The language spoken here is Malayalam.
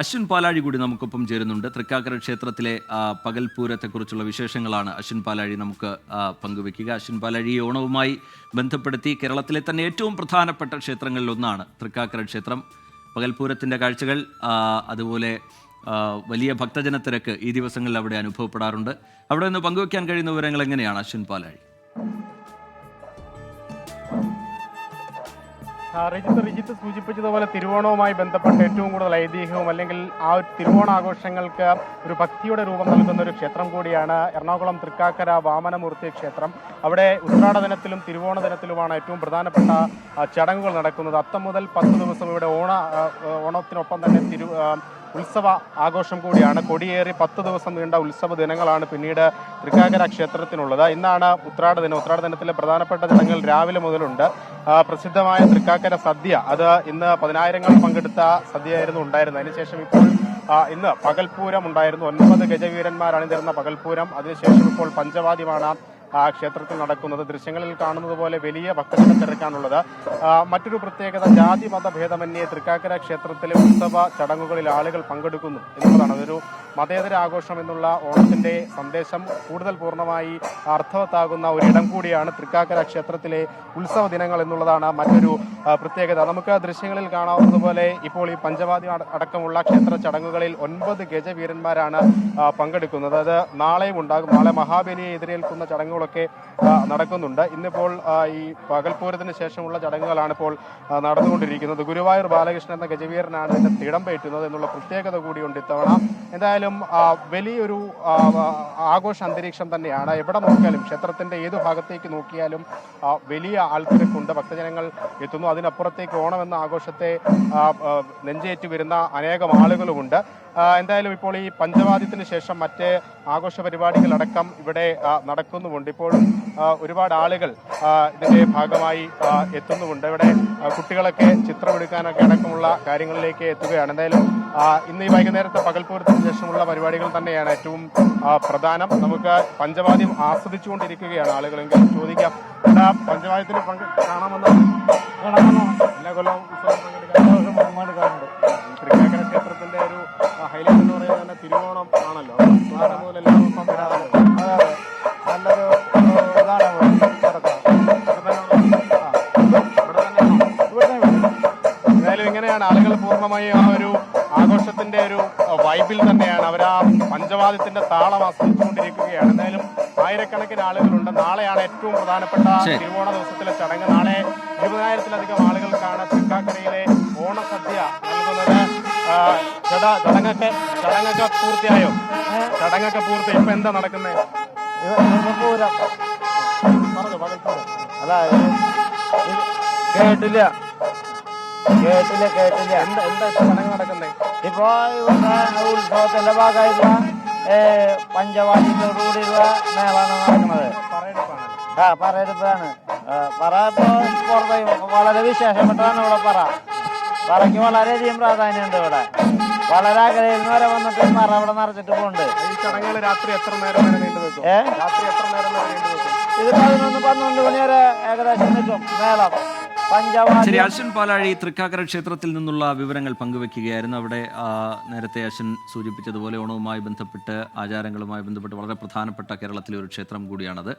അശ്വിൻ പാലാഴി കൂടി നമുക്കൊപ്പം ചേരുന്നുണ്ട്. തൃക്കാക്കര ക്ഷേത്രത്തിലെ പകൽപൂരത്തെക്കുറിച്ചുള്ള വിശേഷങ്ങളാണ് അശ്വിൻ പാലാഴി നമുക്ക് പങ്കുവെക്കുക. അശ്വിൻ പാലാഴി ഓണവുമായി ബന്ധപ്പെടുത്തി കേരളത്തിലെ തന്നെ ഏറ്റവും പ്രധാനപ്പെട്ട ക്ഷേത്രങ്ങളിൽ ഒന്നാണ് തൃക്കാക്കര ക്ഷേത്രം. പകൽപൂരത്തിന്റെ കാഴ്ചകൾ അതുപോലെ വലിയ ഭക്തജനത്തിരക്ക് ഈ ദിവസങ്ങളിൽ അവിടെ അനുഭവപ്പെടാറുണ്ട്. അവിടെ നിന്ന് പങ്കുവെക്കാൻ കഴിയുന്ന വിവരങ്ങൾ എങ്ങനെയാണ് അശ്വിൻ പാലാഴി? ആ, റിജിത്ത് റിജിത്ത് സൂചിപ്പിച്ചതുപോലെ തിരുവോണവുമായി ബന്ധപ്പെട്ട ഏറ്റവും കൂടുതൽ ഐതിഹ്യവും അല്ലെങ്കിൽ ആ ഒരു തിരുവോണാഘോഷങ്ങൾക്ക് ഒരു ഭക്തിയുടെ രൂപം നൽകുന്ന ഒരു ക്ഷേത്രം കൂടിയാണ് എറണാകുളം തൃക്കാക്കര വാമനമൂർത്തി ക്ഷേത്രം. അവിടെ ഉത്രാട ദിനത്തിലും തിരുവോണ ദിനത്തിലുമാണ് ഏറ്റവും പ്രധാനപ്പെട്ട ചടങ്ങുകൾ നടക്കുന്നത്. അത്തം മുതൽ പത്ത് ദിവസം ഇവിടെ ഓണ ഓണത്തിനൊപ്പം തന്നെ തിരു ഉത്സവ ആഘോഷം കൂടിയാണ്. കൊടിയേറി പത്ത് ദിവസം നീണ്ട ഉത്സവ ദിനങ്ങളാണ് പിന്നീട് തൃക്കാക്കര ക്ഷേത്രത്തിനുള്ളത്. ഇന്നാണ് ഉത്രാട ദിനം. ഉത്രാട ദിനത്തിലെ പ്രധാനപ്പെട്ട ദിനങ്ങൾ രാവിലെ മുതലുണ്ട്. പ്രസിദ്ധമായ തൃക്കാക്കര സദ്യ. അത് ഇന്ന് പതിനായിരങ്ങൾ പങ്കെടുത്ത സദ്യയായിരുന്നു ഉണ്ടായിരുന്നത്. അതിനുശേഷം ഇപ്പോൾ ഇന്ന് പകൽപൂരം ഉണ്ടായിരുന്നു. ഒൻപത് ഗജവീരന്മാർ അണിനിരുന്ന പകൽപൂരം. അതിനുശേഷം ഇപ്പോൾ പഞ്ചവാദ്യമാണ് ക്ഷേത്രത്തിൽ നടക്കുന്നത്. ദൃശ്യങ്ങളിൽ കാണുന്നത് പോലെ വലിയ ഭക്തജന തിരക്കാണുള്ളത്. മറ്റൊരു പ്രത്യേകത ജാതി മതഭേദമന്യേ തൃക്കാക്കര ക്ഷേത്രത്തിലെ ഉത്സവ ചടങ്ങുകളിൽ ആളുകൾ പങ്കെടുക്കുന്നു എന്നുള്ളതാണ്. അതൊരു മതേതര ആഘോഷം എന്നുള്ള ഓണത്തിന്റെ സന്ദേശം കൂടുതൽ പൂർണമായി അർത്ഥവത്താകുന്ന ഒരിടം കൂടിയാണ് തൃക്കാക്കര ക്ഷേത്രത്തിലെ ഉത്സവ ദിനങ്ങൾ എന്നുള്ളതാണ് മറ്റൊരു പ്രത്യേകത. നമുക്ക് ദൃശ്യങ്ങളിൽ കാണാവുന്നതുപോലെ ഇപ്പോൾ ഈ പഞ്ചവാദി അടക്കമുള്ള ക്ഷേത്ര ചടങ്ങുകളിൽ ഒൻപത് ഗജവീരന്മാരാണ് പങ്കെടുക്കുന്നത്. അത് നാളെയും ഉണ്ടാകും. നാളെ മഹാബലിയെ എതിരേൽക്കുന്ന ചടങ്ങുകളൊക്കെ നടക്കുന്നുണ്ട്. ഇന്നിപ്പോൾ ഈ പകൽപൂരത്തിന് ശേഷമുള്ള ചടങ്ങുകളാണ് ഇപ്പോൾ നടന്നുകൊണ്ടിരിക്കുന്നത്. ഗുരുവായൂർ ബാലകൃഷ്ണൻ എന്ന ഗജവീരനാണ് തിടം പേറ്റുന്നത് എന്നുള്ള പ്രത്യേകത കൂടിയുണ്ട് ഇത്തവണ. എന്തായാലും വലിയൊരു ആഘോഷ അന്തരീക്ഷം തന്നെയാണ്. എവിടെ നോക്കിയാലും ക്ഷേത്രത്തിന്റെ ഏത് ഭാഗത്തേക്ക് നോക്കിയാലും വലിയ ആൾത്തിരക്കുണ്ട്. ഭക്തജനങ്ങൾ എത്തുന്നു. അതിനപ്പുറത്തേക്ക് ഓണം എന്ന ആഘോഷത്തെ നെഞ്ചേറ്റി വരുന്ന അനേകം ആളുകളുമുണ്ട്. എന്തായാലും ഇപ്പോൾ ഈ പഞ്ചവാദ്യത്തിന് ശേഷം മറ്റ് ആഘോഷ പരിപാടികളടക്കം ഇവിടെ നടക്കുന്നുമുണ്ട്. ഇപ്പോഴും ഒരുപാട് ആളുകൾ ഇതിന്റെ ഇതിന്റെ ഭാഗമായി എത്തുന്നുമുണ്ട്. ഇവിടെ കുട്ടികളൊക്കെ ചിത്രമെടുക്കാനൊക്കെ അടക്കമുള്ള കാര്യങ്ങളിലേക്ക് എത്തുകയാണ്. എന്തായാലും ഇന്ന് ഈ വൈകുന്നേരത്തെ പകൽപൂരത്തിന് ശേഷമുള്ള പരിപാടികൾ തന്നെയാണ് ഏറ്റവും പ്രധാനം. നമുക്ക് പഞ്ചവാദ്യം ആസ്വദിച്ചുകൊണ്ടിരിക്കുകയാണ് ആളുകളെങ്കിൽ ചോദിക്കാം എന്താ പഞ്ചവാദ്യത്തിന് പങ്ക് കാണാമെന്ന് എല്ലാ കൊല്ലവും തിരുവോണം ആണല്ലോ. മുതൽ എല്ലാ ദിവസവും വരാറുണ്ട് നല്ലൊരു ഇതാണ് എന്തായാലും ഇങ്ങനെയാണ് ആളുകൾ പൂർണമായും ആ ഒരു ആഘോഷത്തിന്റെ ഒരു വൈബിൽ തന്നെയാണ്. അവർ ആ പഞ്ചവാദ്യത്തിന്റെ താളം ആസ്വദിച്ചുകൊണ്ടിരിക്കുകയാണ്. എന്തായാലും ആയിരക്കണക്കിന് ആളുകളുണ്ട്. നാളെയാണ് ഏറ്റവും പ്രധാനപ്പെട്ട. തിരുവോണ ദിവസത്തിലെ ചടങ്ങ്. നാളെ ഇരുപതിനായിരത്തിലധികം ആളുകൾക്കാണ് തൃക്കാക്കരയിലെ ഓണസദ്യ നൽകുന്നത്. ചേട്ടാ ചടങ്ങൊക്കെ ചടങ്ങൊക്കെ പൂർത്തിയായോ? ചടങ്ങൊക്കെ പൂർത്തി ഇപ്പൊ എന്താ നടക്കുന്നത് പകൽപ്പൂരം അല്ല കേട്ടില്ല. കേട്ടില്ല കേട്ടില്ല. എന്താ എന്താ ഇപ്പൊ ചടങ്ങ് നടക്കുന്നത് ഇപ്പൊ ഉത്സവത്തിന്റെ ഭാഗമായിട്ടുള്ള ഏ, റോഡിലുള്ള മേളാണ് നടക്കുന്നത്. ആ പറയെടുപ്പാണ്. പറ ഇപ്പോ വളരെ വിശേഷപ്പെട്ടതാണ് ഇവിടെ പറ. പറയ്ക്ക് വളരെയധികം പ്രാധാന്യമുണ്ട് ഇവിടെ. വളരെ അകലയിൽ വരെ വന്നിട്ട് മറ അവിടെ നിറച്ചിട്ട് പോണ്ട് ഈ ചടങ്ങുകൾ രാത്രി എത്ര നേരം വരെ നീണ്ടു നിൽക്കും? ഏ? രാത്രി എത്ര നേരം വരെ നീണ്ടു നിൽക്കും? ഇത് പതിനൊന്ന് പന്ത്രണ്ട് മണി വരെ ഏകദേശം നിൽക്കും. മേളം. ശരി അശ്വൻ പാലാഴി തൃക്കാക്കര ക്ഷേത്രത്തിൽ നിന്നുള്ള വിവരങ്ങൾ പങ്കുവെക്കുകയായിരുന്നു. അവിടെ നേരത്തെ അശ്വൻ സൂചിപ്പിച്ചതുപോലെ ഓണവുമായി ബന്ധപ്പെട്ട് ആചാരങ്ങളുമായി ബന്ധപ്പെട്ട് വളരെ പ്രധാനപ്പെട്ട കേരളത്തിലെ ഒരു ക്ഷേത്രം കൂടിയാണത്.